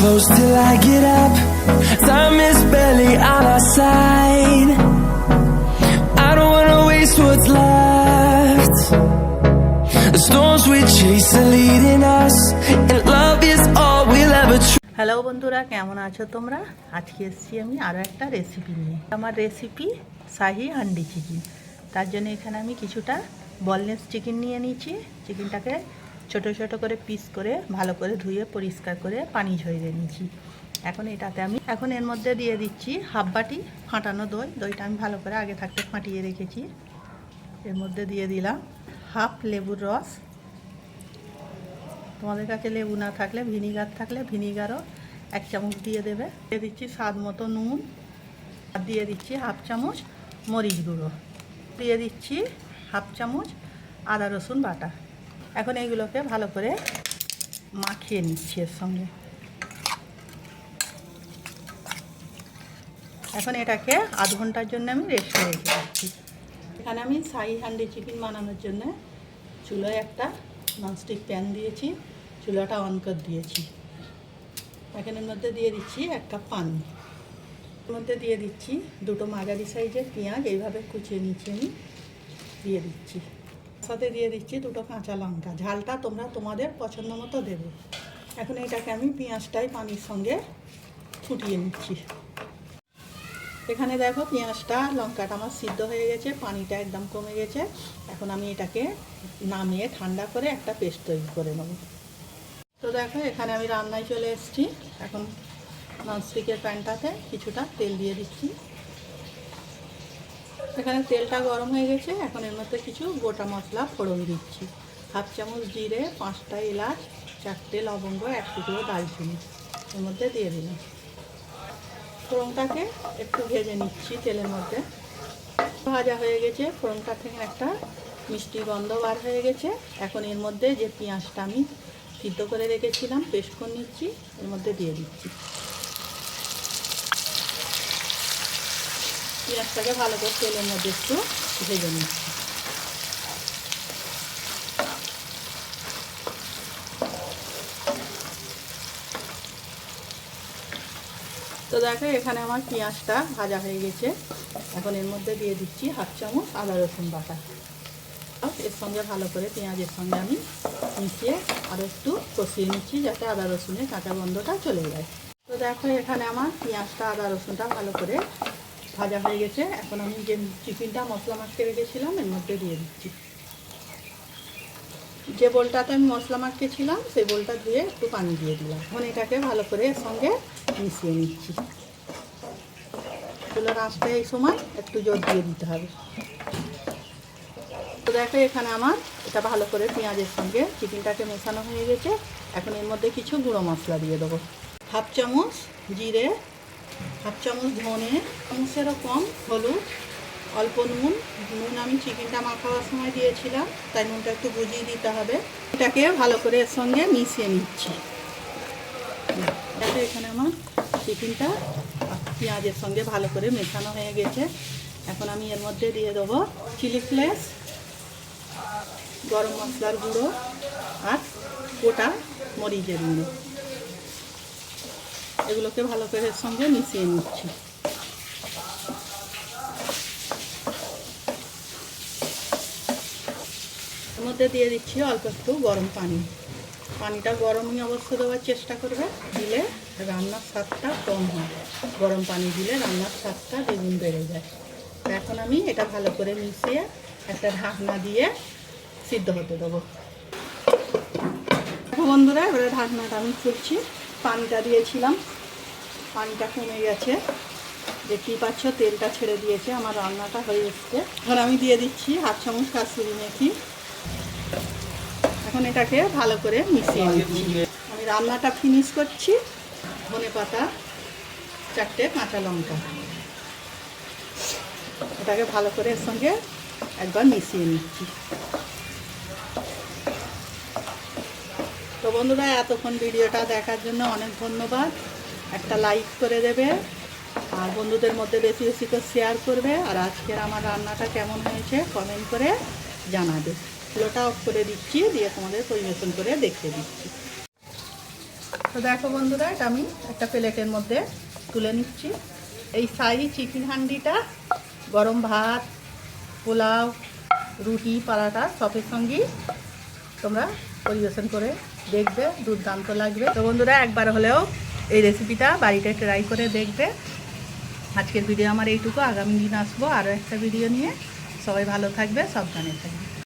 close till I get up. Time is barely on our side. I don't wanna waste what's left. The storms we chase are leading us, and love is all we'll ever try. Hello বন্ধুরা কেমন আছো তোমরা আজকে এসেছি আমি আরও একটা recipe নিয়ে আমার রেসিপি শাহি হান্ডি চিকেন তার জন্য এখানে আমি কিছুটা বলনেস চিকেন নিয়ে নিয়েছি চিকেনটাকে ছোট ছোট করে পিস করে ভালো করে ধুয়ে পরিষ্কার করে পানি ঝরিয়ে নিয়েছি। এখন এটাতে আমি, এখন এর মধ্যে দিয়ে দিচ্ছি হাফ বাটি ফাটানো দই। দইটা আমি ভালো করে আগে থাকতে ফাটিয়ে রেখেছি। এর মধ্যে দিয়ে দিলাম হাফ লেবুর রস। তোমাদের কাছে লেবু না থাকলে, ভিনিগার থাকলে ভিনিগারও এক চামচ দিয়ে দেবে। দিয়ে দিচ্ছি স্বাদ মতো নুন। আর দিয়ে দিচ্ছি হাফ চামচ মরিচ গুঁড়ো। দিয়ে দিচ্ছি হাফ চামচ আদা রসুন বাটা। এখন এইগুলোকে ভালো করে মাখিয়ে নিচ্ছি এর সঙ্গে। এখন এটাকে আধ ঘণ্টার জন্য আমি রেস্টে রেখে দিচ্ছি। এখানে আমি সাই হান্ডি চিকেন বানানোর জন্য চুলোয় একটা ননস্টিক প্যান দিয়েছি, চুলাটা অন করে দিয়েছি। এখানের মধ্যে দিয়ে দিচ্ছি এক কাপ পানি। মধ্যে দিয়ে দিচ্ছি দুটো মাঝারি সাইজের পেঁয়াজ, এইভাবে কুচিয়ে নিচ্ছি আমি দিয়ে দিচ্ছি। সাথে দিয়ে দিচ্ছি দুটো কাঁচা লঙ্কা। ঝালটা তোমরা তোমাদের পছন্দ মতো দেবে। এখন এটাকে আমি পেঁয়াজটাই পানির সঙ্গে ফুটিয়ে নিচ্ছি। এখানে দেখো পেঁয়াজটা, লঙ্কাটা আমার সিদ্ধ হয়ে গেছে, পানিটা একদম কমে গেছে। এখন আমি এটাকে নামিয়ে ঠান্ডা করে একটা পেস্ট তৈরি করে নেব। তো দেখো, এখানে আমি রান্নায় চলে এসেছি। এখন ননস্টিকের প্যানটাতে কিছুটা তেল দিয়ে দিচ্ছি। এখানে তেলটা গরম হয়ে গেছে, এখন এর মধ্যে কিছু গোটা মশলা ফোড়ন দিচ্ছি। হাফ চামচ জিরে, পাঁচটা এলাচ, চারটে লবঙ্গ, এক টুকরো দালচিনি এর মধ্যে দিয়ে দিলাম। ফোড়নটাকে একটু ভেজে নিচ্ছি তেলের মধ্যে। ভাজা হয়ে গেছে, ফোড়নটা থেকে একটা মিষ্টি গন্ধ বার হয়ে গেছে। এখন এর মধ্যে যে পেঁয়াজটা আমি সিদ্ধ করে রেখেছিলাম, পেস্ট করে নিচ্ছি, এর মধ্যে দিয়ে দিচ্ছি। পেঁয়াজটাকে ভালো করে তেলের মধ্যে একটু ভেজে নিচ্ছি। তো দেখো, এখানে আমার পেঁয়াজটা ভাজা হয়ে গেছে। এখন এর মধ্যে দিয়ে দিচ্ছি হাফ চামচ আদা রসুন বাটা। আর এর সঙ্গে ভালো করে পেঁয়াজের সঙ্গে আমি মিশিয়ে আরও একটু কষিয়ে নিচ্ছি যাতে আদা রসুনের কাঁচা গন্ধটা চলে যায়। তো দেখো, এখানে আমার পেঁয়াজটা, আদা রসুনটা ভালো করে ভাজা হয়ে গেছে। এখন আমি যে চিকেনটা মশলা মাখতে রেখেছিলাম, এর মধ্যে দিয়ে দিচ্ছি। যে বোলটাতে আমি মশলা মাখিয়েছিলাম সেই বোলটা ধুয়ে একটু পানি দিয়ে দিলাম। এখন এটাকে ভালো করে এর সঙ্গে মিশিয়ে নিচ্ছি। চুলোর আঁচটা এই সময় একটু জোর দিয়ে দিতে হবে। তো দেখো, এখানে আমার এটা ভালো করে পেঁয়াজের সঙ্গে চিকেনটাকে মেশানো হয়ে গেছে। এখন এর মধ্যে কিছু গুঁড়ো মশলা দিয়ে দেবো। হাফ চামচ জিরে হাফ চামচ ধনে চামচেরও কম হলুদ, অল্প নুন। নুন আমি চিকেনটা মাখাবার সময় দিয়েছিলাম, তাই নুনটা একটু বুঝিয়ে দিতে হবে। এটাকে ভালো করে এর সঙ্গে মিশিয়ে নিচ্ছি। এখানে আমার চিকেনটা পেঁয়াজের সঙ্গে ভালো করে মেশানো হয়ে গেছে। এখন আমি এর মধ্যে দিয়ে দেবো চিলি ফ্লেক্স, গরম মশলার গুঁড়ো, আর গোটা মরিচের গুঁড়ো। এগুলোকে ভালো করে এর সঙ্গে মিশিয়ে নিচ্ছি। মধ্যে দিয়ে দিচ্ছি অল্প একটু গরম পানি। পানিটা গরমই অবশ্য দেওয়ার চেষ্টা করবে, দিলে রান্নার স্বাদটা কম হয়। গরম পানি দিলে রান্নার স্বাদটা দ্বিগুণ বেড়ে যায়। এখন আমি এটা ভালো করে মিশিয়ে একটা ঢাকনা দিয়ে সিদ্ধ হতে দেবো। বন্ধুরা, এবারে ঢাকনাটা আমি খুলছি। পানিটা দিয়েছিলাম। পানিটা কমে গেছে। দেখতেই পাচ্ছ, তেলটা ছেড়ে দিয়েছে, আমার রান্নাটা হয়ে এসছে। এখন আমি দিয়ে দিচ্ছি হাফ চামচ কাসুরি মেথি। এখন এটাকে ভালো করে মিশিয়ে নিচ্ছি। আমি রান্নাটা ফিনিশ করছি, ধনে পাতা, চারটে কাঁচা লঙ্কা। এটাকে ভালো করে এর সঙ্গে একবার মিশিয়ে নিচ্ছি। তো বন্ধুরা, এতক্ষণ ভিডিওটা দেখার জন্য অনেক ধন্যবাদ। একটা লাইক করে দেবে। আর বন্ধুদের মধ্যে বেশি বেশি করে শেয়ার করবে। আর আজকের আমার রান্নাটা কেমন হয়েছে কমেন্ট করে জানাবে। চুলোটা অফ করে দিচ্ছি, দিয়ে তোমাদের পরিবেশন করে দেখিয়ে দিচ্ছি। তো দেখো বন্ধুরা, এটা আমি একটা প্লেটের মধ্যে তুলে নিচ্ছি। এই শাহি চিকেন হান্ডিটা, গরম ভাত, পোলাও, রুটি, পারাটা, সবের সঙ্গেই তোমরা পরিবেশন করে দেখবে, দুর্দান্ত লাগবে। তো বন্ধুরা, একবার হলেও এই রেসিপিটা বাড়িতে ট্রাই করে দেখবে। আজকের ভিডিও আমার এইটুকু। আগামী দিন আসব আরও একটা ভিডিও নিয়ে। সবাই ভালো থাকবে, সাবধানে থাকবে।